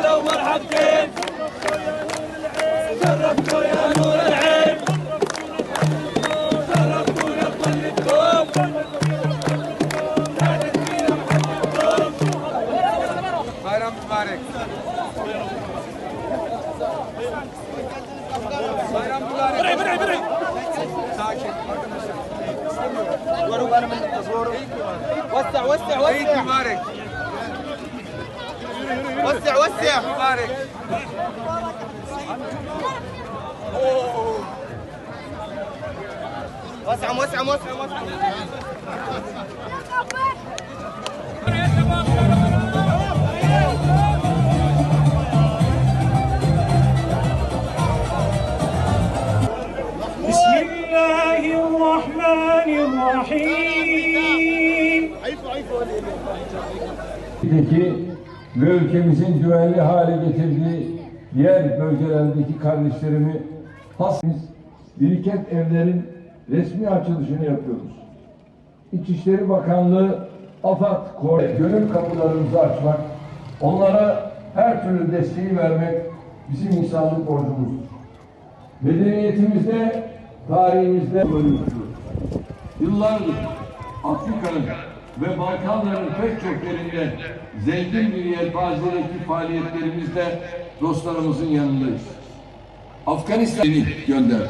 هلا ومرحبتين شرفتوا يا نور العين. شرفتونا بطلتكم زادت فينا محبتكم بيرم مبارك. بيرم مبارك. بري بري بري. ساكت ورونا من التصور وسع وسع وسع. مبارك. وسع وسع. وسع وسع وسع. وسعم وسعم بسم الله الرحمن الرحيم. Ve ülkemizin güvenli hale getirdiği diğer bölgelerdeki kardeşlerimi hasbimiz biriket evlerin resmi açılışını yapıyoruz. İçişleri Bakanlığı, AFAD, gönül kapılarımızı açmak, onlara her türlü desteği vermek bizim insanlık borcumuzdur. Medeniyetimizde, tarihimizde bölümdür. Yıllardır Afrika'nın ve Balkanların pek çok yerinde zengin bir yelpazedeki faaliyetlerimizde dostlarımızın yanındayız. Afganistan'ı gönderdi.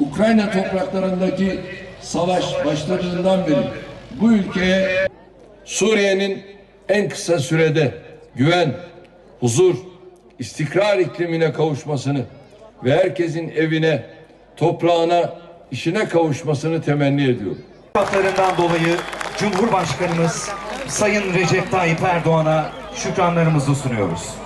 Ukrayna topraklarındaki savaş başladığından beri bu ülkeye Suriye'nin en kısa sürede güven, huzur, istikrar iklimine kavuşmasını ve herkesin evine, toprağına, işine kavuşmasını temenni ediyorum. Haklarından dolayı Cumhurbaşkanımız Sayın Recep Tayyip Erdoğan'a şükranlarımızı sunuyoruz.